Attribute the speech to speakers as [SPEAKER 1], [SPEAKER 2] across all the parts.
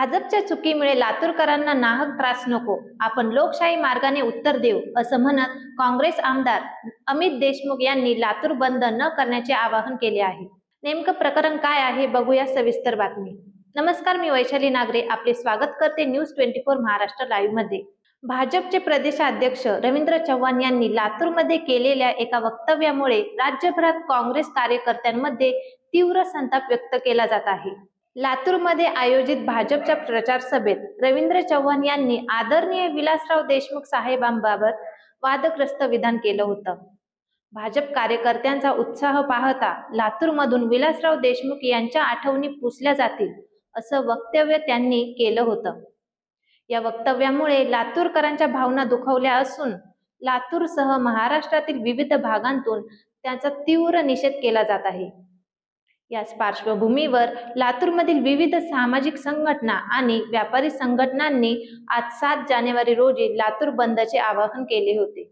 [SPEAKER 1] भाजपच्या चुकीमुळे लातूरकरांना नाहक त्रास नको आपण लोकशाही मार्गाने उत्तर देऊ असं म्हणत काँग्रेस आमदार अमित देशमुख यांनी लातूर बंद न करण्याचे आवाहन केले आहे. नेमकं प्रकरण काय आहे बघूया सविस्तर बातमी. नमस्कार मी वैशाली नागरे आपले स्वागत करते न्यूज ट्वेंटी फोर महाराष्ट्र लाईव्हमध्ये. भाजपचे प्रदेशाध्यक्ष रवींद्र चव्हाण यांनी लातूरमध्ये केलेल्या एका वक्तव्यामुळे राज्यभरात काँग्रेस कार्यकर्त्यांमध्ये तीव्र संताप व्यक्त केला जात आहे. लातूरमध्ये आयोजित भाजपच्या प्रचार सभेत रवींद्र चव्हाण यांनी आदरणीय विलासराव देशमुख साहेबांबाबत वादग्रस्त विधान केलं होतं. भाजप कार्यकर्त्यांचा उत्साह पाहता लातूरमधून विलासराव देशमुख यांच्या आठवणी पुसल्या जातील असं वक्तव्य त्यांनी केलं होतं. या वक्तव्यामुळे लातूरकरांच्या भावना दुखावल्या असून लातूरसह महाराष्ट्रातील विविध भागांतून त्याचा तीव्र निषेध केला जात आहे. याच पार्श्वभूमीवर लातूरमधील विविध सामाजिक संघटना आणि व्यापारी संघटनांनी आज सात जानेवारी रोजी लातूर बंदचे आवाहन केले होते.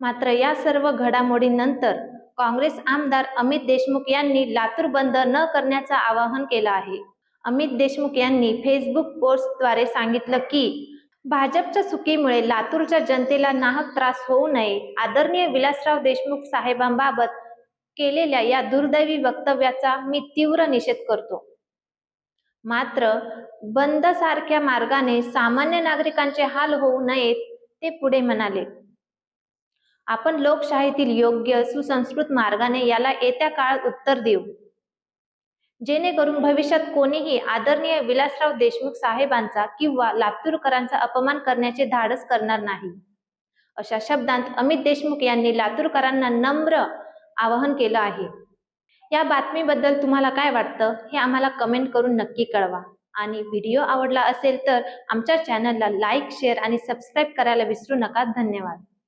[SPEAKER 1] मात्र या सर्व घडामोडींनंतर काँग्रेस आमदार अमित देशमुख यांनी लातूर बंद न करण्याचं आवाहन केलं आहे. अमित देशमुख यांनी फेसबुक पोस्टद्वारे सांगितलं की भाजपच्या चुकीमुळे लातूरच्या जनतेला नाहक त्रास होऊ नये आदरणीय विलासराव देशमुख साहेबांबाबत केलेल्या या दुर्दैवी वक्तव्याचा मी तीव्र निषेध करतो. मात्र बंद सारख्या मार्गाने सामान्य नागरिकांचे हाल होऊ नयेत ते पुढे म्हणाले. आपण लोकशाहीतील योग्य सुसंस्कृत मार्गाने याला येत्या काळात उत्तर देऊ. जेणेकरून भविष्यात कोणीही आदरणीय विलासराव देशमुख साहेबांचा किंवा लातूरकरांचा अपमान करण्याचे धाडस करणार नाही. अशा शब्दांत अमित देशमुख यांनी लातूरकरांना नम्र आवाहन केलं आहे. या बातमीबद्दल तुम्हाला काय वाटतं हे आम्हाला कमेंट करून नक्की कळवा. आणि व्हिडिओ आवडला असेल तर आमच्या चॅनलला लाईक शेअर आणि सबस्क्राईब करायला विसरू नका. धन्यवाद.